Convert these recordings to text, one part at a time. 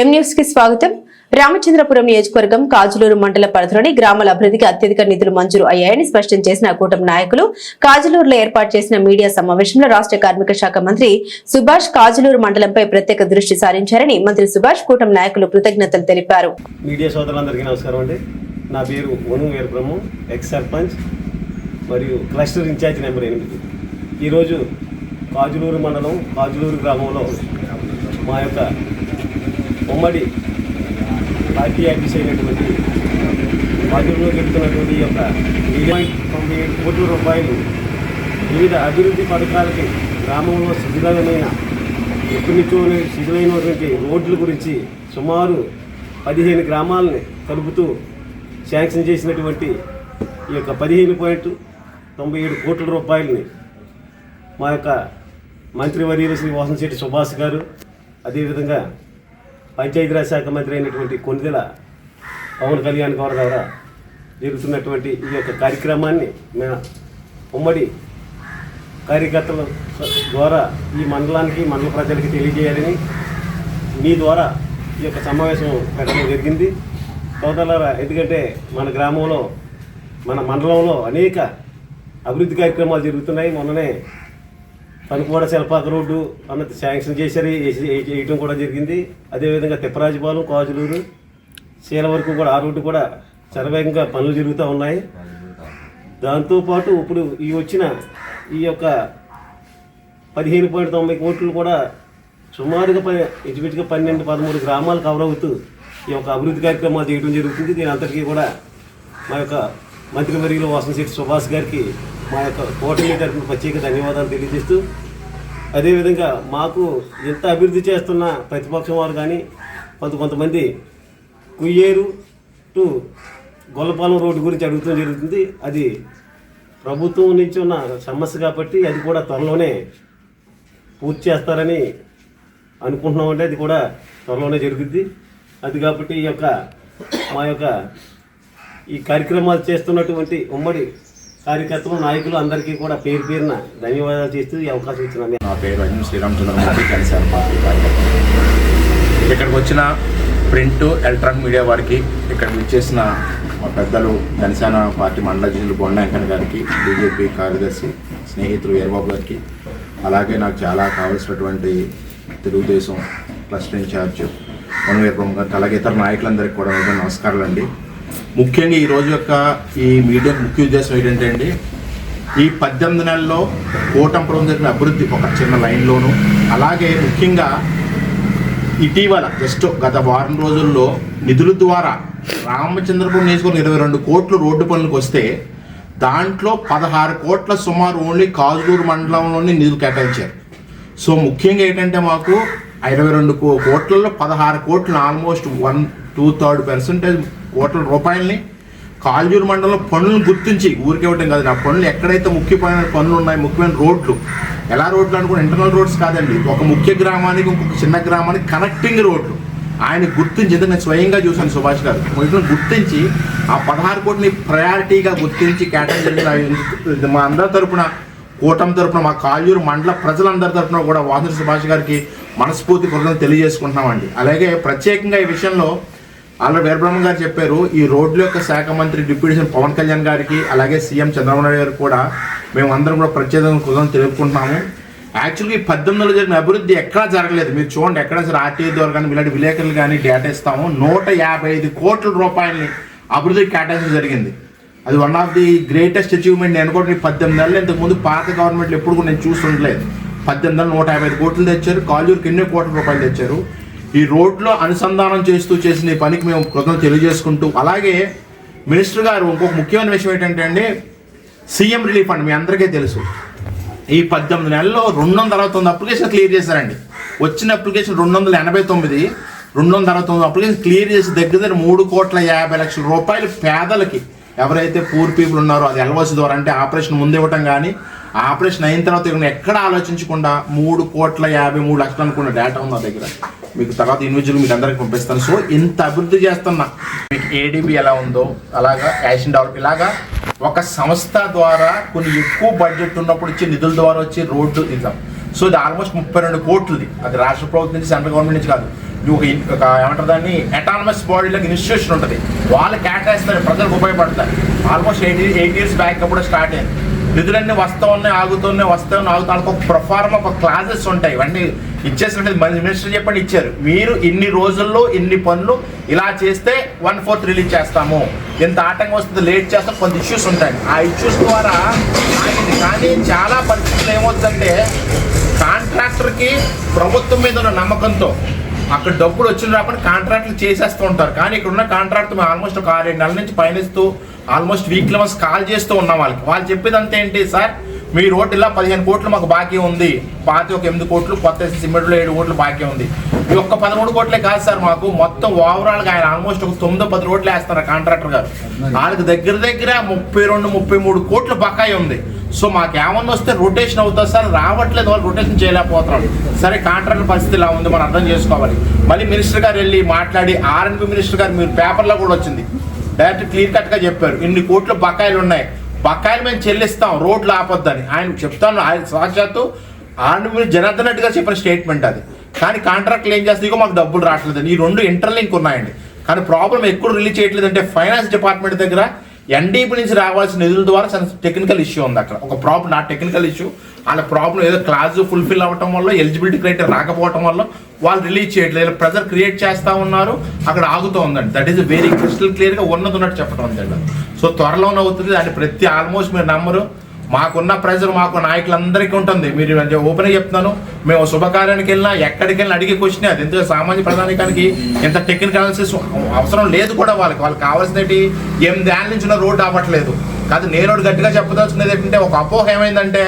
ఎం న్యూస్కి స్వాగతం. రామచంద్రపురం నియోజకవర్గం కాజులూరు మండల పరిధిలోని గ్రామాల అభివృద్ధికి అత్యధిక నిధులు మంజూరు అయ్యాయని స్పష్టం చేసిన కూటమి నాయకులు కాజులూరులో ఏర్పాటు చేసిన మీడియా సమావేశంలో రాష్ట్ర కార్మిక శాఖ మంత్రి సుభాష్ కాజులూరు మండలంపై ప్రత్యేక దృష్టి సారించారని మంత్రి సుభాష్ కూటమి నాయకులు కృతజ్ఞతలు తెలిపారు. మీడియా సోదరులందరికీ నమస్కారం అండి. నా పేరు వను వీరబ్రహ్మం ఎక్స్ సర్పంచ్ మరియు క్లస్టర్ ఇన్ఛార్జ్ నెంబర్ ఎనిమిది. ఈరోజు కాజులూరు మండలం కాజులూరు గ్రామంలో మా యొక్క ఉమ్మడి పార్టీ ఆఫీస్ అయినటువంటి కాజులూరులో చెప్తున్నటువంటి ఈ యొక్క ఇరవై తొంభై ఏడు కోట్ల రూపాయలు వివిధ అభివృద్ధి పథకాలకి గ్రామంలో శిథిలమైన ఎప్పటి నుంచో శిథిలైనటువంటి రోడ్ల గురించి సుమారు పదిహేను గ్రామాలని కలుపుతూ శాంక్షన్ చేసినటువంటి ఈ యొక్క పదిహేను పాయింట్ తొంభై ఏడు కోట్ల రూపాయలని మా యొక్క మంత్రివర్యులు శ్రీ వాసనశెట్టి సుభాష్ గారు అదేవిధంగా పంచాయతీరాజ్ శాఖ మంత్రి అయినటువంటి కొనిదెల పవన్ కళ్యాణ్ గారు ద్వారా జరుగుతున్నటువంటి ఈ యొక్క కార్యక్రమాన్ని మా ఉమ్మడి కార్యకర్తల ద్వారా ఈ మండలానికి మండల ప్రజలకి తెలియజేయాలని మీ ద్వారా ఈ యొక్క సమావేశం పెట్టడం జరిగింది. సోదరులారా ఎందుకంటే మన గ్రామంలో మన మండలంలో అనేక అభివృద్ధి కార్యక్రమాలు జరుగుతున్నాయి. మొన్ననే పనుకోడ శిల్పాక రోడ్డు అన్నది శాంక్షన్ చేశారు. వేయటం కూడా జరిగింది. అదేవిధంగా తిప్పరాజుపాలెం కాజులూరు శీల వరకు కూడా ఆ రోడ్డు కూడా శరవేగంగా పనులు జరుగుతూ ఉన్నాయి. దాంతోపాటు ఇప్పుడు ఈ వచ్చిన ఈ యొక్క పదిహేను పాయింట్ తొంభై కోట్లు కూడా సుమారుగా ప ఇంచుమించుగా పన్నెండు పదమూడు గ్రామాలు కవర్ అవుతూ ఈ యొక్క అభివృద్ధి కార్యక్రమాలు చేయడం జరుగుతుంది. దీని అంతటికీ కూడా మా యొక్క మంత్రివర్యులు వాసనశెట్టి సుభాష్ గారికి మా యొక్క కూటమి తరఫున ప్రత్యేక ధన్యవాదాలు తెలియజేస్తూ అదేవిధంగా మాకు ఎంత అభివృద్ధి చేస్తున్న ప్రతిపక్షం వారు కానీ కొంత కొంతమంది కుయ్యేరు టు గొల్లపాలెం రోడ్డు గురించి అడుగుతూ జరుగుతుంది. అది ప్రభుత్వం నుంచి ఉన్న సమస్య కాబట్టి అది కూడా త్వరలోనే పూర్తి చేస్తారని అనుకుంటున్నామంటే అది కూడా త్వరలోనే జరుగుద్ది. అది కాబట్టి ఈ యొక్క మా యొక్క ఈ కార్యక్రమాలు చేస్తున్నటువంటి ఉమ్మడి కార్యకర్తలు నాయకులు అందరికీ కూడా పేరు పేరున ధన్యవాదాలు చేస్తూ ఈ అవకాశం ఇచ్చిన నా పేరు అజం శ్రీరామచంద్రమూర్తి జనసేన పార్టీ కార్యకర్త. ఇక్కడికి వచ్చిన ప్రింట్ ఎలక్ట్రానిక్ మీడియా వారికి ఇక్కడికి వచ్చేసిన మా పెద్దలు జనసేన పార్టీ మండల అధ్యక్షులు బొండాంకన్ గారికి బీజేపీ కార్యదర్శి స్నేహితులు వీరబాబు గారికి అలాగే నాకు చాలా కావాల్సినటువంటి తెలుగుదేశం క్లస్టర్ ఇన్ఛార్జ్ వనవీరబ్రహ్మ గారికి అలాగే ఇతర నాయకులందరికీ కూడా నమస్కారాలు అండి ముఖ్యంగా ఈ రోజు యొక్క ఈ మీడియా ముఖ్య ఉద్దేశం ఏంటంటే అండి ఈ పద్దెనిమిది నెలల్లో కూటమి ప్రభుత్వం జరిగిన అభివృద్ధి ఒక చిన్న లైన్లోను అలాగే ముఖ్యంగా ఇటీవల జస్ట్ గత వారం రోజుల్లో నిధుల ద్వారా రామచంద్రపురం నియోజకవర్గం ఇరవై రెండు కోట్లు రోడ్డు పనులకు వస్తే దాంట్లో పదహారు కోట్ల సుమారు ఓన్లీ కాజులూరు మండలంలోని నిధులు కేటాయించారు. సో ముఖ్యంగా ఏంటంటే మాకు ఇరవై రెండు కో- కోట్లలో పదహారు కోట్లు almost one two third percentage కోట్ల రూపాయలని కాల్జూరు మండలంలో పనులను గుర్తించి ఊరికి ఇవ్వటం కాదు ఆ పనులు ఎక్కడైతే ముఖ్యమైన పనులు ఉన్నాయి ముఖ్యమైన రోడ్లు ఎలా రోడ్లు అనుకున్న ఇంటర్నల్ రోడ్స్ కాదండి ఒక ముఖ్య గ్రామానికి ఇంకొక చిన్న గ్రామానికి కనెక్టింగ్ రోడ్లు. ఆయన గుర్తించి ఎందుకంటే నేను స్వయంగా చూశాను సుభాష్ గారు వీటిని గుర్తించి ఆ పదహారు కోట్లని ప్రయారిటీగా గుర్తించి కేటాయించిన మా అందరి తరపున కూటమి తరపున మా కాళ్ళూరు మండల ప్రజలందరి తరపున కూడా వాసు సుభాష్ గారికి మనస్ఫూర్తి కృతజ్ఞతలు తెలియజేసుకుంటున్నామండి. అలాగే ప్రత్యేకంగా ఈ విషయంలో ఆల్రెడీ వీరబ్రహ్మ గారు చెప్పారు ఈ రోడ్ల యొక్క శాఖ మంత్రి డిప్యూటీ సీఎం పవన్ కళ్యాణ్ గారికి అలాగే సీఎం చంద్రబాబు నాయుడు గారు కూడా మేము అందరం కూడా ప్రత్యేకంగా కృతజ్ఞతలు తెలుపుకుంటున్నాము. యాక్చువల్గా ఈ పద్దెనిమిదిలో జరిగిన అభివృద్ధి ఎక్కడా జరగలేదు. మీరు చూడండి ఎక్కడ సరే ఆర్టీఐ ద్వారా కానీ ఇలాంటి విలేకరులు కానీ డేటా ఇస్తాము. నూట యాభై ఐదు కోట్ల రూపాయలని అభివృద్ధి కేటాయించడం జరిగింది. అది one of the greatest achievement నేను కూడా పద్దెనిమిది నెలలు ఇంతకు ముందు పాత గవర్నమెంట్లు ఎప్పుడు కూడా నేను చూస్తుండలేదు. పద్దెనిమిది నెలలు నూట యాభై ఐదు కోట్లు తెచ్చారు. కాలూరుకి ఎన్నో కోట్ల రూపాయలు తెచ్చారు. ఈ రోడ్లో అనుసంధానం చేస్తూ చేసిన ఈ పనికి మేము కృతజ్ఞత తెలియజేసుకుంటూ అలాగే మినిస్టర్ గారు ఇంకొక ముఖ్యమైన విషయం ఏంటంటే అండి సీఎం రిలీఫ్ ఫండ్ మీ అందరికీ తెలుసు. ఈ పద్దెనిమిది నెలల్లో రెండు వందల అరవై తొమ్మిది అప్లికేషన్ క్లియర్ చేశారండి. వచ్చిన అప్లికేషన్ రెండు వందల ఎనభై తొమ్మిది రెండు వందల అరవై తొమ్మిది అప్లికేషన్ క్లియర్ చేసి దగ్గర దగ్గర మూడు కోట్ల యాభై లక్షల రూపాయలు పేదలకి ఎవరైతే పూర్ పీపుల్ ఉన్నారో అది ఎల్ఓసి ద్వారా అంటే ఆపరేషన్ ముందు ఇవ్వటం కానీ ఆపరేషన్ అయిన తర్వాత ఇవ్వడం ఎక్కడ ఆలోచించకుండా మూడు కోట్ల యాభై మూడు లక్షలు అనుకున్న డేటా ఉంది నా దగ్గర. మీకు తర్వాత ఇండివిజువల్ మీకు అందరికి పంపిస్తాను. సో ఇంత అభివృద్ధి చేస్తున్నా మీకు ఏడీబీ ఎలా ఉందో అలాగా యాషన్ డెవలప్ ఇలాగా ఒక సంస్థ ద్వారా కొన్ని ఎక్కువ బడ్జెట్ ఉన్నప్పుడు వచ్చి నిధుల ద్వారా వచ్చి రోడ్డు ఇద్దాం సో ఇది ఆల్మోస్ట్ ముప్పై రెండు కోట్లది. అది రాష్ట్ర ప్రభుత్వం నుంచి సెంట్రల్ గవర్నమెంట్ నుంచి కాదు. ఒక ఏమంటారు దాన్ని? అటానమస్ బాడీలకు ఇన్స్టిట్యూషన్ ఉంటుంది. వాళ్ళు కేటాయిస్తారు ప్రజలకు ఉపయోగపడతారు almost eight eight years back అప్పుడు స్టార్ట్ అయింది. నిధులన్నీ వస్తూ ఉన్నాయి ఆగుతున్నాయి వస్తూ ఉన్నాయి. ఆగుతున్నాయి వాళ్ళకి ఒక ప్రొఫార్మ్ ఒక క్లాసెస్ ఉంటాయి. ఇవన్నీ ఇచ్చేసినట్టు మినిస్టర్ చెప్పండి ఇచ్చారు. మీరు ఇన్ని రోజుల్లో ఇన్ని పనులు ఇలా చేస్తే వన్ ఫోర్త్ రిలీజ్ చేస్తాము. ఎంత ఆటంకం వస్తుంది లేట్ చేస్తాం కొంత ఇష్యూస్ ఉంటాయి. ఆ ఇష్యూస్ ద్వారా ఆగింది. కానీ చాలా పరిస్థితులు ఏమవుతుందంటే కాంట్రాక్టర్కి ప్రభుత్వం మీద ఉన్న నమ్మకంతో అక్కడ డబ్బులు వచ్చిన రాకుండా కాంట్రాక్ట్లు చేసేస్తూ ఉంటారు. కానీ ఇక్కడ ఉన్న కాంట్రాక్ట్ మేము ఆల్మోస్ట్ ఒక ఆరేడు నెలల నుంచి పయనిస్తూ ఆల్మోస్ట్ వీక్లీ వన్స్ కాల్ చేస్తూ ఉన్నాం వాళ్ళకి. వాళ్ళు చెప్పేది అంతా ఏంటి సార్? మీ రోడ్డు ఇలా పదిహేను కోట్లు మాకు బాకీ ఉంది. పాతి ఒక ఎనిమిది కోట్లు కొత్త సిమెంట్లో ఏడు కోట్లు బాకీ ఉంది. ఈ ఒక్క పదమూడు కోట్లే కాదు సార్ మాకు. మొత్తం ఓవరాల్గా ఆయన ఆల్మోస్ట్ ఒక తొమ్మిదో పది రోడ్లు వేస్తారు కాంట్రాక్టర్ గారు. వాళ్ళకి దగ్గర దగ్గర ముప్పై రెండు ముప్పై మూడు కోట్లు బకాయి ఉంది. సో మాకేమన్నా వస్తే రొటేషన్ అవుతుంది సార్. రావట్లేదు. వాళ్ళు రొటేషన్ చేయలేకపోతున్నాడు సరే కాంట్రాక్టర్ పరిస్థితి ఇలా ఉంది. మనం అర్థం చేసుకోవాలి. మళ్ళీ మినిస్టర్ గారు వెళ్ళి మాట్లాడి ఆర్ఎన్బి మినిస్టర్ గారు మీరు పేపర్లో కూడా వచ్చింది. డైరెక్ట్ క్లియర్ కట్గా చెప్పారు. ఇన్ని కోట్లు బకాయిలు ఉన్నాయి. బకాయిలు మేము చెల్లిస్తాం. రోడ్లు ఆపొద్దని. ఆయన చెప్తాను. ఆయన సాక్షాత్తు ఆర్ఎన్బి జనార్దన్ రెడ్డి గారు చెప్పిన స్టేట్మెంట్ అది. కానీ కాంట్రాక్ట్లు ఏం చేస్తే మాకు డబ్బులు రావట్లేదు. ఈ రెండు ఇంటర్లింక్ ఉన్నాయండి. కానీ ప్రాబ్లం ఎక్కడ రిలీజ్ చేయట్లేదు అంటే ఫైనాన్స్ డిపార్ట్మెంట్ దగ్గర ఎన్డీపీ నుంచి రావాల్సిన నిధుల ద్వారా చాలా టెక్నికల్ ఇష్యూ ఉంది అక్కడ. ఒక ప్రాబ్లం నా టెక్నికల్ ఇష్యూ వాళ్ళ ప్రాబ్లం ఏదో క్లాజ్ ఫుల్ఫిల్ అవ్వటం వల్ల ఎలిజిబిలిటీ క్రైటీరియా రాకపోవటం వల్ల వాళ్ళు రిలీజ్ చేయట్లేదు. ప్రెజర్ క్రియేట్ చేస్తూ ఉన్నారు. అక్కడ ఆగుతూ ఉందండి. దట్ ఈస్ వెరీ క్రిస్టల్ క్లియర్గా ఉన్నది ఉన్నట్టు చెప్పడం అండి సో త్వరలోనే అవుతుంది. దాని ప్రతి ఆల్మోస్ట్ మీరు నమ్మరు. మాకున్న ప్రెజర్ మాకు నాయకులందరికీ ఉంటుంది. మీరు ఓపెన్ చెప్తున్నాను. మేము శుభకార్యానికి వెళ్ళినా ఎక్కడికి వెళ్ళినా అడిగే క్వశ్చన్ అది. ఎందుకంటే సామాన్య ప్రధానికానికి ఇంత టెక్నికల్ అనాలిసిస్ అవసరం లేదు కూడా వాళ్ళకి. వాళ్ళకి కావాల్సినవి ఎనిమిదేళ్ళ నుంచి రోడ్డు అవ్వట్లేదు కాదు నేరోడు గట్టిగా చెప్పదలుచుకునేది ఏంటంటే ఒక అపోహ ఏమైందంటే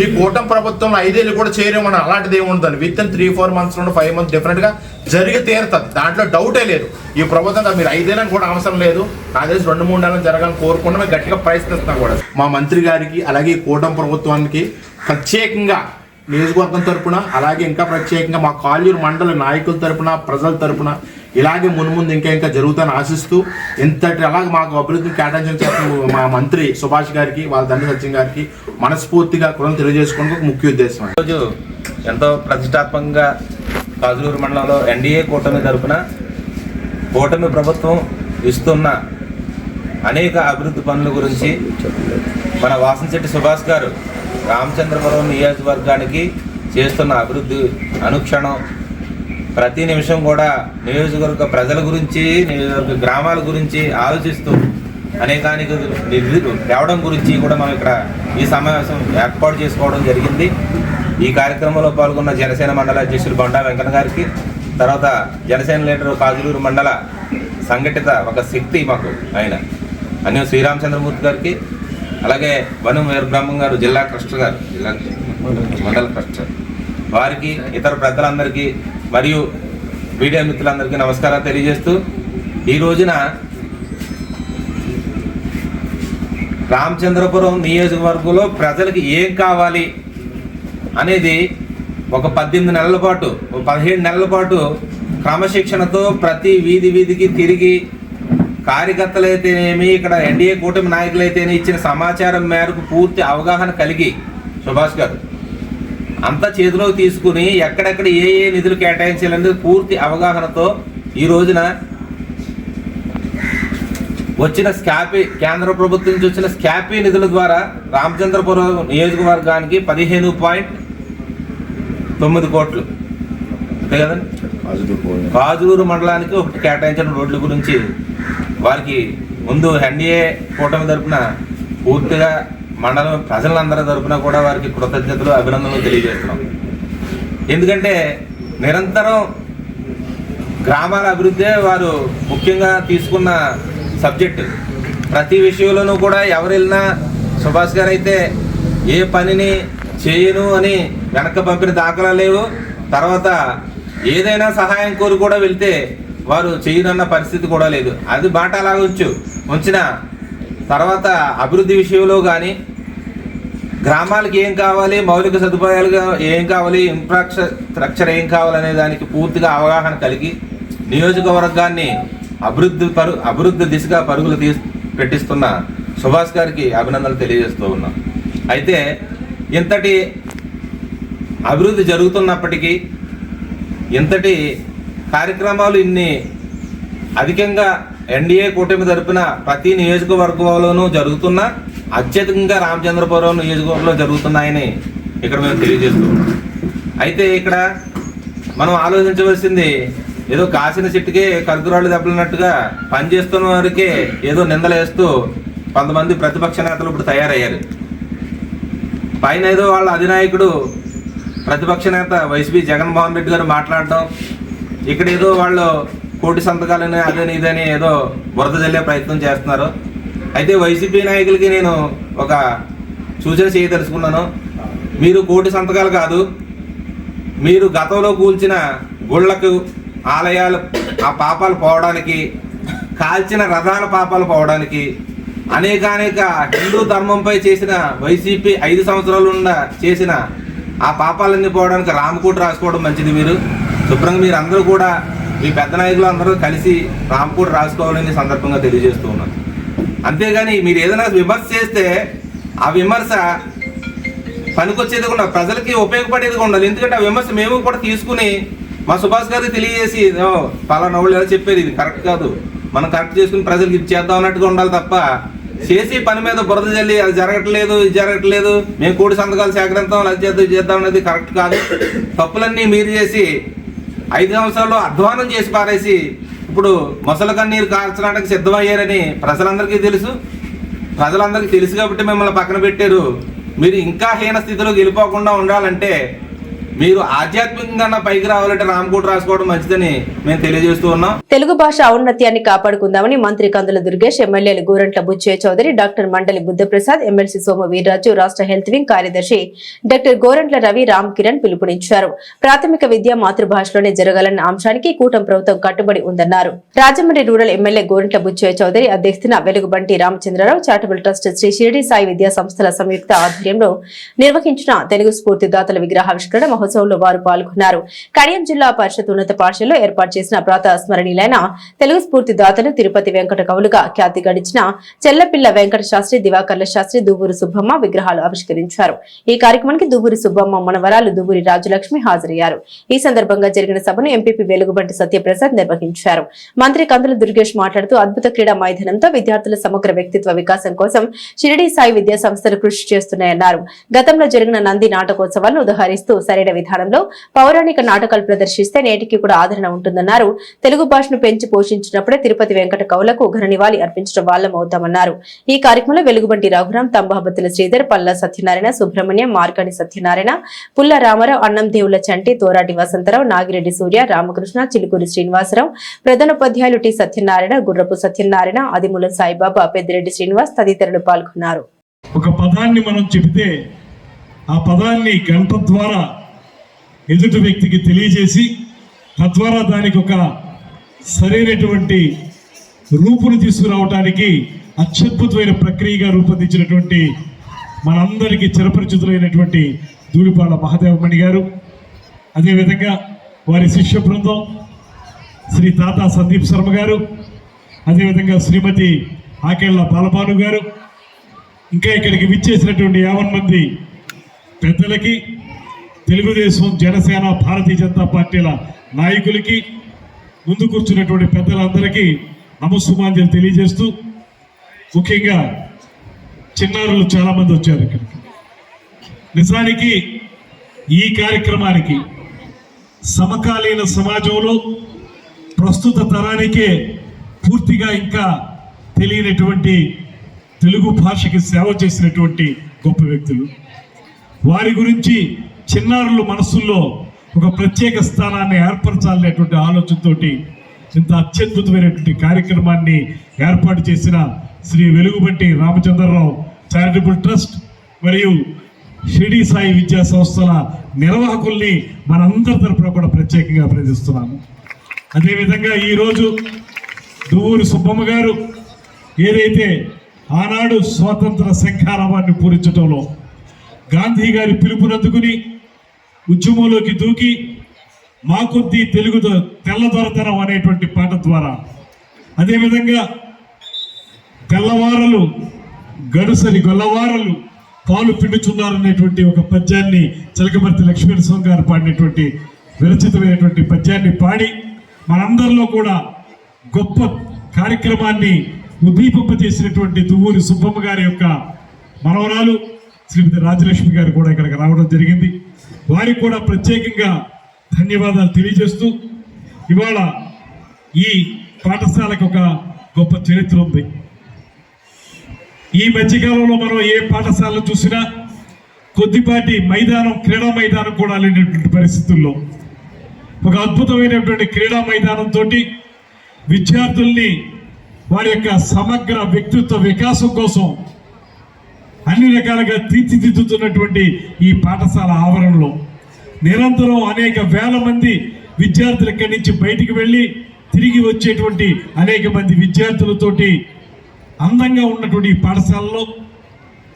ఈ కూటమి ప్రభుత్వంలో ఐదేళ్ళు కూడా చేయలేమని అలాంటిది ఏముండదు within three four months నుండి ఫైవ్ మంత్స్ డిఫరెంట్గా జరిగి తీరుతుంది. దాంట్లో డౌటే లేదు. ఈ ప్రభుత్వం మీరు ఐదేళ్ళని కూడా అవసరం లేదు. నా తెలిసి రెండు మూడు నెలలు జరగాలని కోరుకుంటూ మేము గట్టిగా ప్రయత్నిస్తున్నాం కూడా. మా మంత్రి గారికి అలాగే ఈ కూటమి ప్రభుత్వానికి ప్రత్యేకంగా నియోజకవర్గం తరపున అలాగే ఇంకా ప్రత్యేకంగా మా కాల్యూరు మండల నాయకుల తరపున ప్రజల తరపున ఇలాగే మున్ముందు ఇంకా ఇంకా జరుగుతాను ఆశిస్తూ ఇంతటి అలాగే మాకు అభివృద్ధిని కేటాయించిన చేసిన మా మంత్రి సుభాష్ గారికి వాళ్ళ తండ్రి సత్యం గారికి మనస్ఫూర్తిగా కృతజ్ఞతలు తెలియజేసుకోవడానికి ఒక ముఖ్య ఉద్దేశం ఈరోజు ఎంతో ప్రతిష్టాత్మకంగా కాజులూరు మండలంలో ఎన్డీఏ కూటమి తరఫున కూటమి ప్రభుత్వం ఇస్తున్న అనేక అభివృద్ధి పనుల గురించి మన వాసంశెట్టి సుభాష్ గారు రామచంద్రపురం నియోజకవర్గానికి చేస్తున్న అభివృద్ధి అనుక్షణం ప్రతి నిమిషం కూడా నియోజకవర్గ ప్రజల గురించి నియోజకవర్గ గ్రామాల గురించి ఆలోచిస్తూ అనేకానికి నిధులు తేవడం గురించి కూడా మనం ఇక్కడ ఈ సమావేశం ఏర్పాటు చేసుకోవడం జరిగింది. ఈ కార్యక్రమంలో పాల్గొన్న జనసేన మండల అధ్యక్షులు బండా వెంకన్న గారికి తర్వాత జనసేన లీడర్ కాజులూరు మండల సంఘటిత ఒక శక్తి మాకు ఆయన. అన్యం శ్రీరామచంద్రమూర్తి గారికి అలాగే వనం వీరబ్రహ్మం గారు జిల్లా ట్రస్టర్ గారు జిల్లా మండల ట్రస్టర్ వారికి ఇతర పెద్దలందరికీ మరియు మీడియా మిత్రులందరికీ నమస్కారాలు తెలియజేస్తూ ఈ రోజున రామచంద్రపురం నియోజకవర్గంలో ప్రజలకు ఏం కావాలి అనేది ఒక పద్దెనిమిది నెలల పాటు ఒక పదిహేడు నెలల పాటు క్రమశిక్షణతో ప్రతి వీధి వీధికి తిరిగి కార్యకర్తలు అయితేనేమి ఇక్కడ ఎన్డీఏ కూటమి నాయకులు అయితేనే ఇచ్చిన సమాచారం మేరకు పూర్తి అవగాహన కలిగి సుభాష్ గారు అంతా చేతిలోకి తీసుకుని ఎక్కడెక్కడ ఏ ఏ నిధులు కేటాయించాలనేది పూర్తి అవగాహనతో ఈ రోజున వచ్చిన స్కాపీ కేంద్ర ప్రభుత్వం నుంచి వచ్చిన స్కాపీ నిధుల ద్వారా రామచంద్రపురం నియోజకవర్గానికి పదిహేను పాయింట్ తొమ్మిది కోట్లు. అంతే కదండి కాజులూరు మండలానికి ఒకటి కేటాయించిన రోడ్ల గురించి వారికి ముందు ఎన్డీఏ కూటమి తరపున పూర్తిగా మండలం ప్రజలందరి తరఫున కూడా వారికి కృతజ్ఞతలు అభినందనలు తెలియజేస్తున్నాం. ఎందుకంటే నిరంతరం గ్రామాల అభివృద్ధే వారు ముఖ్యంగా తీసుకున్న సబ్జెక్టు. ప్రతి విషయంలోనూ కూడా ఎవరు వెళ్ళినా సుభాష్ గారు అయితే ఏ పనిని చేయను అని వెనక పంపిన దాఖలా లేవు. తర్వాత ఏదైనా సహాయం కోరి కూడా వెళ్తే వారు చేయనన్న పరిస్థితి కూడా లేదు. అది బాట అలా ఉంచు ఉంచిన తర్వాత అభివృద్ధి విషయంలో కానీ గ్రామాలకు ఏం కావాలి? మౌలిక సదుపాయాలుగా ఏం కావాలి? ఇన్ఫ్రాస్ట్రక్చర్ ఏం కావాలనే దానికి పూర్తిగా అవగాహన కలిగి నియోజకవర్గాన్ని అభివృద్ధి పరు అభివృద్ధి దిశగా పరుగులు తీ పెట్టిస్తున్న సుభాష్ గారికి అభినందనలు తెలియజేస్తూ ఉన్నాం. అయితే ఇంతటి అభివృద్ధి జరుగుతున్నప్పటికీ ఇంతటి కార్యక్రమాలు ఇన్ని అధికంగా ఎన్డీఏ కూటమి తరపున ప్రతి నియోజకవర్గంలోనూ జరుగుతున్న అత్యధికంగా రామచంద్రపురం నియోజకవర్గంలో జరుగుతున్నాయని ఇక్కడ మేము తెలియజేస్తున్నాం అయితే ఇక్కడ మనం ఆలోచించవలసింది ఏదో కాసిన చెట్టుకే కర్గురాళ్ళు దెబ్బలున్నట్టుగా పనిచేస్తున్న వారికే ఏదో నిందలేస్తూ కొంతమంది ప్రతిపక్ష నేతలు ఇప్పుడు తయారయ్యారు. పైన ఏదో వాళ్ళ అధినాయకుడు ప్రతిపక్ష నేత వైసీపీ జగన్మోహన్ రెడ్డి గారు మాట్లాడటం ఇక్కడ ఏదో వాళ్ళు కోటి సంతకాలని అదని ఇదని ఏదో బురద చల్లే ప్రయత్నం చేస్తున్నారు. అయితే వైసీపీ నాయకులకి నేను ఒక సూచన చేయదలుచుకున్నాను. మీరు కోటి సంతకాలు కాదు మీరు గతంలో కూల్చిన గుళ్ళకు ఆలయాలు ఆ పాపాలు పోవడానికి కాల్చిన రథాల పాపాలు పోవడానికి అనేకానేక హిందూ ధర్మంపై చేసిన వైసీపీ ఐదు సంవత్సరాలు ఉన్న చేసిన ఆ పాపాలన్నీ పోవడానికి రామకోట రాసుకోవడం మంచిది మీరు. శుభ్రంగా మీరు అందరూ కూడా మీ పెద్ద నాయకులు అందరూ కలిసి రామకోట రాసుకోవాలని సందర్భంగా తెలియజేస్తూ ఉన్నాను. అంతేగాని మీరు ఏదైనా విమర్శ చేస్తే ఆ విమర్శ పనికొచ్చేది కూడా ప్రజలకి ఉపయోగపడేది ఉండాలి. ఎందుకంటే ఆ విమర్శ మేము కూడా తీసుకుని మా సుభాష్ గారికి తెలియజేసి పలానా వాళ్ళు ఎలా చెప్పేది ఇది కరెక్ట్ కాదు. మనం కరెక్ట్ చేసుకుని ప్రజలకు ఇది చేద్దాం అన్నట్టుగా ఉండాలి తప్ప చేసి పని మీద బురద జల్లి అది జరగట్లేదు ఇది జరగట్లేదు మేము కూడి సంతకాలు సేకరించాం అది చేద్దాం ఇది చేద్దాం అనేది కరెక్ట్ కాదు. తప్పులన్నీ మీరు చేసి ఐదు సంవత్సరాల్లో అధ్వానం చేసి పారేసి ఇప్పుడు మొసలు కన్నీరు కాల్చడానికి సిద్ధమయ్యారని ప్రజలందరికీ తెలుసు. ప్రజలందరికీ తెలుసు కాబట్టి మిమ్మల్ని పక్కన పెట్టారు. మీరు ఇంకా హీన స్థితిలోకి వెళ్ళిపోకుండా ఉండాలంటే మీరు ఆధ్యాత్మికంగా పైకి రావాలంటే రామకోట రాసుకోవడం మంచిదని మేము తెలియజేస్తూ ఉన్నాం. తెలుగు భాష ఔన్నత్యాన్ని కాపాడుకుందామని మంత్రి కందుల దుర్గేష్ ఎమ్మెల్యేలు గోరంట్ల బుచ్చయ్య చౌదరి డాక్టర్ మండలి బుద్ధప్రసాద్ ఎమ్మెల్సీ సోమ వీర్రాజు రాష్ట్ర హెల్త్ వింగ్ కార్యదర్శి డాక్టర్ గోరంట్ల రవి రామ్ కిరణ్ పిలుపునిచ్చారు. ప్రాథమిక విద్య మాతృభాషలోనే జరగాలన్న అంశానికి కూటమి ప్రభుత్వం కట్టుబడి ఉందన్నారు. రాజమండ్రి రూరల్ ఎమ్మెల్యే గోరంట్ల బుచ్చయ్య చౌదరి అధ్యక్షతన వెలుగుబంటి రామచంద్రరావు చారిటబుల్ ట్రస్ట్ శ్రీ షిరిడి సాయి విద్యా సంస్థల సంయుక్త ఆధ్వర్యంలో నిర్వహించిన తెలుగు స్ఫూర్తిదాతల విగ్రహావిష్కరణ మహోత్సవంలో వారు పాల్గొన్నారు. కడియం జిల్లా పరిషత్ ఉన్నత పాఠశాలలో ఏర్పాటు చేసిన ప్రాత స్మరణీయులైన తెలుగు స్ఫూర్తిదాతలు తిరుపతి వెంకట కవులుగా ఖ్యాతి గడించిన చెల్లపిల్ల వెంకట శాస్త్రి దివాకర్ల శాస్త్రి దువ్వూరు సుబ్బమ్మ విగ్రహాలు ఆవిష్కరించారు. ఈ కార్యక్రమానికి దువ్వూరి సుబ్బమ్మ మనవరాలు దువ్వూరి రాజలక్ష్మి హాజరయ్యారు. ఈ సందర్భంగా జరిగిన సభను ఎంపీపీ వెలుగుబంటి సత్యప్రసాద్ నిర్వహించారు. మంత్రి కందుల దుర్గేష్ మాట్లాడుతూ అద్భుత క్రీడా మైదానంతో విద్యార్థుల సమగ్ర వ్యక్తిత్వ వికాసం కోసం షిరిడి సాయి విద్యా సంస్థలు కృషి చేస్తున్నాయన్నారు. గతంలో జరిగిన నంది నాటకోత్సవాలను ఉదహరిస్తూ సరైన విధానంలో పౌరాణిక నాటకాలు ప్రదర్శిస్తే నేటికి కూడా ఆదరణ ఉంటుందన్నారు. తెలుగు భాషను పెంచి పోషించినప్పుడే తిరుపతి వెంకట కవులకు ఘన నివాళి అర్పించడం వాళ్ళం అవుతామన్నారు ఈ కార్యక్రమంలో వెలుగుబంటి రఘురాం తంబాబత్తుల శ్రీధర్ పల్ల సత్యనారాయణ సుబ్రహ్మణ్యం మార్కాని సత్యనారాయణ పుల్ల రామారావు అన్నం దేవుల చంటి తోరాటి వసంతరావు నాగిరెడ్డి సూర్య రామకృష్ణ చిలుకూరి శ్రీనివాసరావు ప్రధానోపాధ్యాయులు టి సత్యనారాయణ గుర్రపు సత్యనారాయణ ఆదిమూల సాయిబాబా పెద్దిరెడ్డి శ్రీనివాస్ తదితరులు పాల్గొన్నారు. ఒక పదాన్ని మనం చెబితే ఆ పదాన్ని గంట ద్వారా ఎదుటి వ్యక్తికి తెలియజేసి తద్వారా దానికి ఒక సరైనటువంటి రూపును తీసుకురావటానికి అత్యద్భుతమైన ప్రక్రియగా రూపొందించినటువంటి మనందరికీ చిరపరిచితులైనటువంటి దూడిపాళ్ళ మహాదేవమణి గారు. అదేవిధంగా వారి శిష్య బృందం శ్రీ తాత సందీప్ శర్మ గారు అదేవిధంగా శ్రీమతి ఆకేళ్ళ బాలభాను గారు. ఇంకా ఇక్కడికి విచ్చేసినటువంటి యావన్ మంది పెద్దలకి తెలుగుదేశం జనసేన భారతీయ జనతా పార్టీల నాయకులకి ముందు కూర్చున్నటువంటి పెద్దలందరికీ నమస్సుమాంజలు తెలియజేస్తూ ముఖ్యంగా చిన్నారులు చాలామంది వచ్చారు ఇక్కడికి నిజానికి ఈ కార్యక్రమానికి సమకాలీన సమాజంలో ప్రస్తుత తరానికే పూర్తిగా ఇంకా తెలియనటువంటి తెలుగు భాషకి సేవ చేసినటువంటి గొప్ప వ్యక్తులు. వారి గురించి చిన్నారుల మనసుల్లో ఒక ప్రత్యేక స్థానాన్ని ఏర్పరచాలనేటువంటి ఆలోచనతోటి ఇంత అత్యద్భుతమైనటువంటి కార్యక్రమాన్ని ఏర్పాటు చేసిన శ్రీ వెలుగుబంటి రామచంద్రరావు చారిటబుల్ ట్రస్ట్ మరియు షిరిడి సాయి విద్యా సంస్థల నిర్వాహకుల్ని మనందరి తరపున కూడా ప్రత్యేకంగా అభినందిస్తున్నాము. అదేవిధంగా ఈరోజు దువ్వూరి సుబ్బమ్మ గారు ఏదైతే ఆనాడు స్వాతంత్ర శంఖారావాన్ని పూరించడంలో గాంధీ గారి పిలుపునందుకుని ఉద్యమంలోకి దూకి మా కొద్దీ తెలుగు తెల్లదొరతనం అనేటువంటి పాట ద్వారా. అదేవిధంగా తెల్లవారలు గడుసరి గొల్లవారలు పాలు పిండుచున్నారనేటువంటి ఒక పద్యాన్ని చిలకమర్తి లక్ష్మీనరసింహ గారు పాడినటువంటి విరచితమైనటువంటి పద్యాన్ని పాడి మనందరిలో కూడా గొప్ప కార్యక్రమాన్ని ఉద్దీపింపజేసినటువంటి దువ్వూరి సుబ్బమ్మ గారి యొక్క మనవరాలు శ్రీమతి రాజలక్ష్మి గారు కూడా ఇక్కడికి రావడం జరిగింది. వారికి కూడా ప్రత్యేకంగా ధన్యవాదాలు తెలియజేస్తూ ఇవాళ ఈ పాఠశాలకు ఒక గొప్ప చరిత్ర ఉంది. ఈ మధ్యకాలంలో మనం ఏ పాఠశాల చూసినా కొద్దిపాటి మైదానం క్రీడా మైదానం కూడా లేనటువంటి పరిస్థితుల్లో ఒక అద్భుతమైనటువంటి క్రీడా మైదానంతో విద్యార్థుల్ని వారి యొక్క సమగ్ర వ్యక్తిత్వ వికాసం కోసం అన్ని రకాలుగా తీర్చిదిద్దుతున్నటువంటి ఈ పాఠశాల ఆవరణలో నిరంతరం అనేక వేల మంది విద్యార్థులు ఇక్కడి నుంచి బయటికి వెళ్ళి తిరిగి వచ్చేటువంటి అనేక మంది విద్యార్థులతోటి అందంగా ఉన్నటువంటి ఈ పాఠశాలలో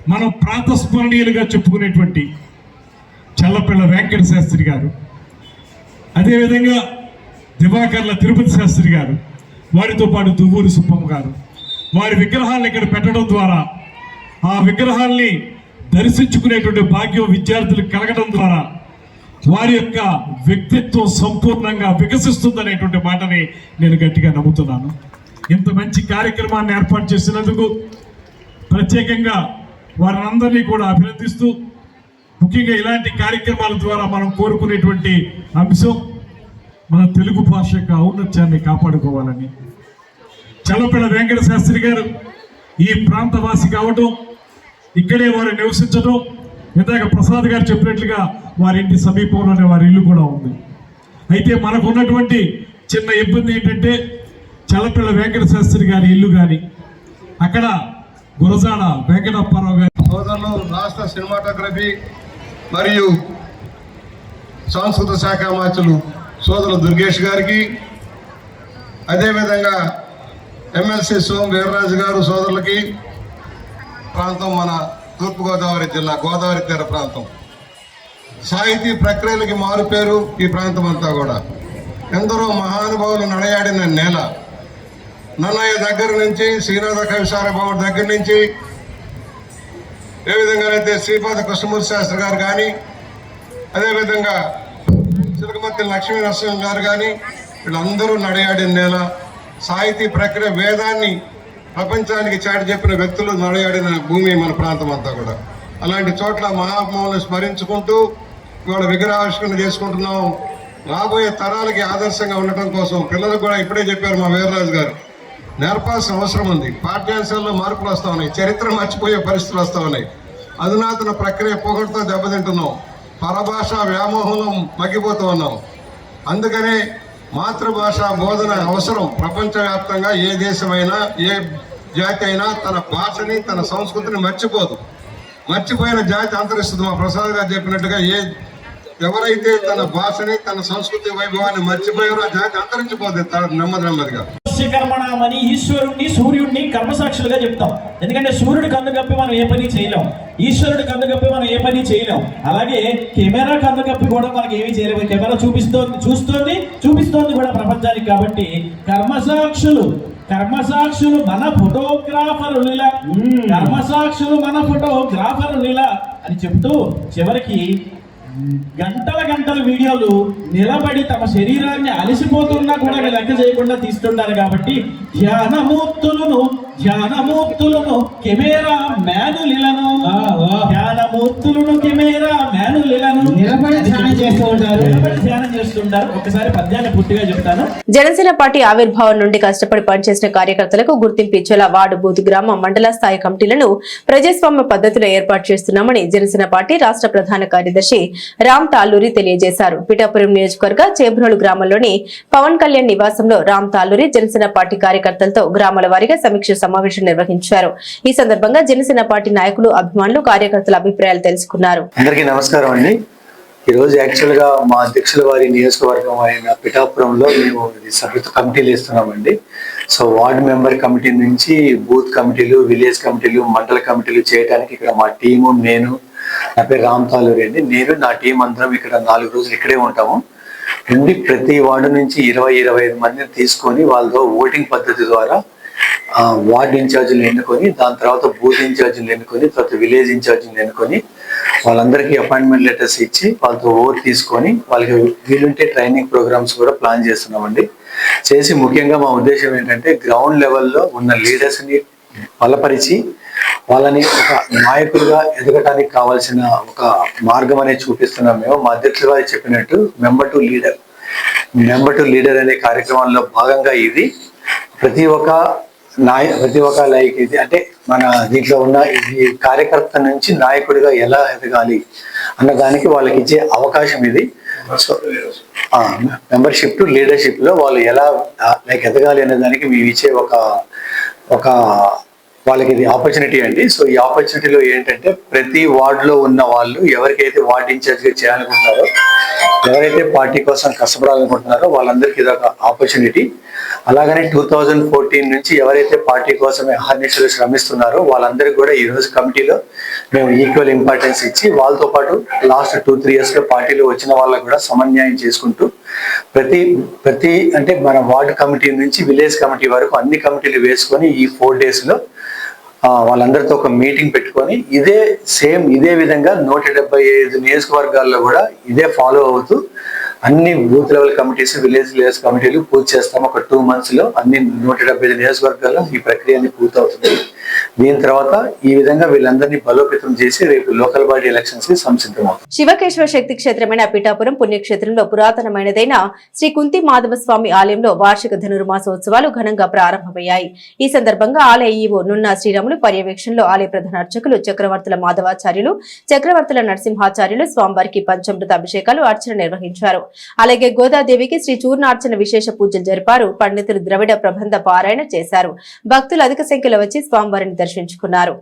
మనం ప్రాతస్మరణీయులుగా చెప్పుకునేటువంటి చల్లపిల్ల వెంకట శాస్త్రి గారు అదేవిధంగా దివాకర్ల తిరుపతి శాస్త్రి గారు వారితో పాటు దువ్వూరి సుబ్బమ్మ గారు వారి విగ్రహాలను ఇక్కడ పెట్టడం ద్వారా ఆ విగ్రహాల్ని దర్శించుకునేటువంటి భాగ్యం విద్యార్థులకు కలగడం ద్వారా వారి యొక్క వ్యక్తిత్వం సంపూర్ణంగా వికసిస్తుందనేటువంటి మాటని నేను గట్టిగా నమ్ముతున్నాను. ఇంత మంచి కార్యక్రమాన్ని ఏర్పాటు చేసినందుకు ప్రత్యేకంగా వారందరినీ కూడా అభినందిస్తూ ముఖ్యంగా ఇలాంటి కార్యక్రమాల ద్వారా మనం కోరుకునేటువంటి అంశం మన తెలుగు భాష యొక్క ఔన్నత్యాన్ని కాపాడుకోవాలని. చల్లపిల్ల వెంకట శాస్త్రి గారు ఈ ప్రాంతవాసి కావటం ఇక్కడే వారు నివసించడం ఇందాక ప్రసాద్ గారు చెప్పినట్లుగా వారి ఇంటి సమీపంలోనే వారి ఇల్లు కూడా ఉంది. అయితే మనకు ఉన్నటువంటి చిన్న ఇబ్బంది ఏంటంటే చల్లపిల్ల వెంకట శాస్త్రి గారి ఇల్లు కానీ అక్కడ గురజాడ వెంకటప్పారావు గారి సోదరులు రాష్ట్ర సినిమాటోగ్రఫీ మరియు సాంస్కృతిక శాఖ మంత్రులు సోదరు దుర్గేష్ గారికి అదేవిధంగా ఎమ్మెల్సీ సోమ్ వీర్రాజు గారు సోదరులకి ప్రాంతం మన తూర్పుగోదావరి జిల్లా గోదావరి తీర ప్రాంతం. సాహితీ ప్రక్రియలకి మారుపేరు ఈ ప్రాంతం అంతా కూడా. ఎందరో మహానుభావులు నడయాడిన నేల. నన్నయ్య దగ్గర నుంచి శ్రీనాథ కవిసారభావుడి దగ్గర నుంచి ఏ విధంగానైతే శ్రీపాద కృష్ణమూర్తి శాస్త్రి గారు కానీ అదేవిధంగా చిలకమర్తి లక్ష్మీ నరసింహం గారు కానీ వీళ్ళందరూ నడయాడిన నేల. సాహితీ ప్రక్రియ వేదాన్ని ప్రపంచానికి చాటి చెప్పిన వ్యక్తులు నడయాడిన భూమి మన ప్రాంతం అంతా కూడా. అలాంటి చోట్ల మహాత్ములను స్మరించుకుంటూ ఇవాళ విగ్రహావిష్కరణ చేసుకుంటున్నాం. రాబోయే తరాలకి ఆదర్శంగా ఉండటం కోసం పిల్లలకు కూడా ఇప్పుడే చెప్పారు మా వీర్రాజు గారు. నేర్పాల్సిన అవసరం ఉంది. పాఠ్యాంశాల్లో మార్పులు వస్తూ ఉన్నాయి. చరిత్ర మర్చిపోయే పరిస్థితులు వస్తూ ఉన్నాయి. అధునాతన ప్రక్రియ పొగడుతో దెబ్బతింటున్నాం. పరభాష వ్యామోహంలో మగ్గిపోతూ ఉన్నాం. అందుకనే మాతృభాష బోధన అవసరం. ప్రపంచవ్యాప్తంగా ఏ దేశమైనా ఏ జాతి అయినా తన భాషని తన సంస్కృతిని మర్చిపోదు. మర్చిపోయిన జాతి అంతరిస్తుంది మా ప్రసాద్ గారు చెప్పినట్టుగా ఏ ఎవరైతే తన భాషని తన సంస్కృతి వైభవాన్ని మర్చిపోయారో ఆ జాతి అంతరించిపోతుంది నెమ్మది నెమ్మదిగా. కర్మణమని ఈశ్వరుణ్ణి సూర్యుడిని కర్మసాక్షులుగా చెప్తాం. ఎందుకంటే సూర్యుడి కన్ను కప్పి మనం ఏ పని చేయలేం. ఈశ్వరుడి కన్ను కప్పి మనం ఏ పని చేయలేం. అలాగే కెమెరా కన్ను కప్పి కూడా మనకి ఏమీ చేయలేము. కెమెరా చూపిస్తోంది చూస్తోంది చూపిస్తోంది కూడా ప్రపంచానికి కాబట్టి కర్మసాక్షులు కర్మసాక్షులు మన ఫోటోగ్రాఫరునిలా కర్మసాక్షులు మన ఫోటోగ్రాఫరునిలా అని చెప్తూ చివరికి గంటల గంటల వీడియోలు నిలబడి తమ శరీరాన్ని అలసిపోతున్నా కూడా లెక్క చేయకుండా తీస్తుంటారు కాబట్టి ధ్యానమూర్తులను ధ్యానమూర్తులను కెమెరా మ్యానులను ధ్యానమూర్తులను కెమెరా మ్యానులను నిలబడి ధ్యానం చేస్తూ ఉంటారు. నిలబడి ధ్యానం చేస్తుంటారు. ఒకసారి పద్యాన్ని పూర్తిగా చెప్తాను. జనసేన పార్టీ ఆవిర్భావం నుండి కష్టపడి పనిచేసిన కార్యకర్తలకు గుర్తింపు ఇచ్చేలా వార్డు బూత్ గ్రామ మండల స్థాయి కమిటీలను ప్రజాస్వామ్య పద్ధతిలో ఏర్పాటు చేస్తున్నామని జనసేన పార్టీ రాష్ట్ర ప్రధాన కార్యదర్శి రామ్ తాల్లూరి తెలియజేశారు. పిఠాపురం నియోజకవర్గ చేబ్రోలు గ్రామంలోని పవన్ కళ్యాణ్ నివాసంలో రామ్ తాల్లూరి జనసేన పార్టీ కార్యకర్తలతో గ్రామాల వారీగా సమీక్ష సమావేశం నిర్వహించారు. ఈ సందర్భంగా జనసేన పార్టీ నాయకులు అభిమానులు కార్యకర్తల అభిప్రాయాలు తెలుసుకున్నారు. అందరికీ నమస్కారం అండి. ఈరోజు యాక్చువల్గా మా అధ్యక్షుల వారి నియోజకవర్గం అయిన పిఠాపురంలో మేము ఇది కమిటీలు ఇస్తున్నామండి సో వార్డు మెంబర్ కమిటీ నుంచి బూత్ కమిటీలు విలేజ్ కమిటీలు మండల కమిటీలు చేయడానికి ఇక్కడ మా టీము నేను నా పేరు రామ్ తాలూరి అండి. నేను నా టీం అందరం ఇక్కడ నాలుగు రోజులు ఇక్కడే ఉంటాము. ఉండి ప్రతి వార్డు నుంచి ఇరవై ఇరవై ఐదు మందిని తీసుకొని వాళ్ళతో ఓటింగ్ పద్ధతి ద్వారా వార్డ్ ఇన్ఛార్జీలు ఎన్నుకొని దాని తర్వాత బూత్ ఇన్ఛార్జీలు ఎన్నుకొని తర్వాత విలేజ్ ఇన్ఛార్జీలు ఎన్నుకొని వాళ్ళందరికీ అపాయింట్మెంట్ లెటర్స్ ఇచ్చి వాళ్ళతో ఓట్ తీసుకొని వాళ్ళకి వీలుంటే ట్రైనింగ్ ప్రోగ్రామ్స్ కూడా ప్లాన్ చేస్తున్నామండి. చేసి ముఖ్యంగా మా ఉద్దేశం ఏంటంటే గ్రౌండ్ లెవెల్లో ఉన్న లీడర్స్ని బలపరిచి వాళ్ళని ఒక నాయకులుగా ఎదగటానికి కావాల్సిన ఒక మార్గం అనేది చూపిస్తున్నాం మేము. మా అధ్యక్షులు గారు చెప్పినట్టు member to leader. Member to leader అనే కార్యక్రమంలో భాగంగా ఇది. ప్రతి ఒక్క నాయ ప్రతి ఒక్క లైక్ ఇది అంటే మన దీంట్లో ఉన్న ఈ కార్యకర్త నుంచి నాయకుడిగా ఎలా ఎదగాలి అన్న దానికి వాళ్ళకి ఇచ్చే అవకాశం ఇది. సో మెంబర్షిప్ టు లీడర్షిప్లో వాళ్ళు ఎలా లైక్ ఎదగాలి అనే దానికి మేము ఇచ్చే ఒక ఒక వాళ్ళకి ఇది ఆపర్చునిటీ అండి. సో ఈ ఆపర్చునిటీలో ఏంటంటే ప్రతి వార్డులో ఉన్న వాళ్ళు ఎవరికైతే వార్డ్ ఇన్ఛార్జ్గా చేయాలనుకుంటున్నారో ఎవరైతే పార్టీ కోసం కష్టపడాలనుకుంటున్నారో వాళ్ళందరికీ ఇది ఒక ఆపర్చునిటీ అలాగనే టూ థౌజండ్ ఫోర్టీన్ నుంచి ఎవరైతే పార్టీ కోసం అహర్నిశలు శ్రమిస్తున్నారో వాళ్ళందరికీ కూడా ఈరోజు కమిటీలో మేము ఈక్వల్ ఇంపార్టెన్స్ ఇచ్చి వాళ్ళతో పాటు లాస్ట్ టూ త్రీ ఇయర్స్లో పార్టీలో వచ్చిన వాళ్ళకు కూడా సమన్యాయం చేసుకుంటూ ప్రతి ప్రతి అంటే మన వార్డు కమిటీ నుంచి విలేజ్ కమిటీ వరకు అన్ని కమిటీలు వేసుకొని ఈ ఫోర్ డేస్లో వాళ్ళందరితో ఒక మీటింగ్ పెట్టుకొని ఇదే సేమ్ ఇదే విధంగా నూట డెబ్బై ఐదు నియోజకవర్గాల్లో కూడా ఇదే ఫాలో అవుతూ అన్ని booth level committees village level కమిటీలు పూర్తి చేస్తాం. ఒక టూ మంత్స్లో అన్ని నూట డెబ్బై ఐదు నియోజకవర్గాల్లో ఈ ప్రక్రియ అన్ని పూర్తవుతుంది. దీని తర్వాత ఈ విధంగా వీళ్ళందరినీ బలోపేతం చేసి రేపు లోకల్ బాడీ ఎలక్షన్స్కి శివకేశ్వర శక్తి క్షేత్రమైన పిఠాపురం పుణ్యక్షేత్రంలో పురాతనమైనదైన శ్రీ కుంతి మాధవ స్వామి ఆలయంలో వార్షిక ధనుర్మాసోత్సవాలు ఘనంగా ప్రారంభమయ్యాయి. ఈ సందర్భంగా ఆలయ ఈవో నున్న శ్రీరాములు పర్యవేక్షణలో ఆలయ ప్రధాన అర్చకులు చక్రవర్తుల మాధవాచార్యులు చక్రవర్తుల నరసింహాచార్యులు స్వామివారికి పంచామృత అభిషేకాలు అర్చన నిర్వహించారు. అలాగే గోదాదేవికి శ్రీ చూర్ణార్చన విశేష పూజలు జరిపారు. పండితులు ద్రవిడ ప్రబంధ పారాయణ చేశారు. భక్తులు అధిక సంఖ్యలో వచ్చి స్వామివారిని దర్శించుకున్నారు.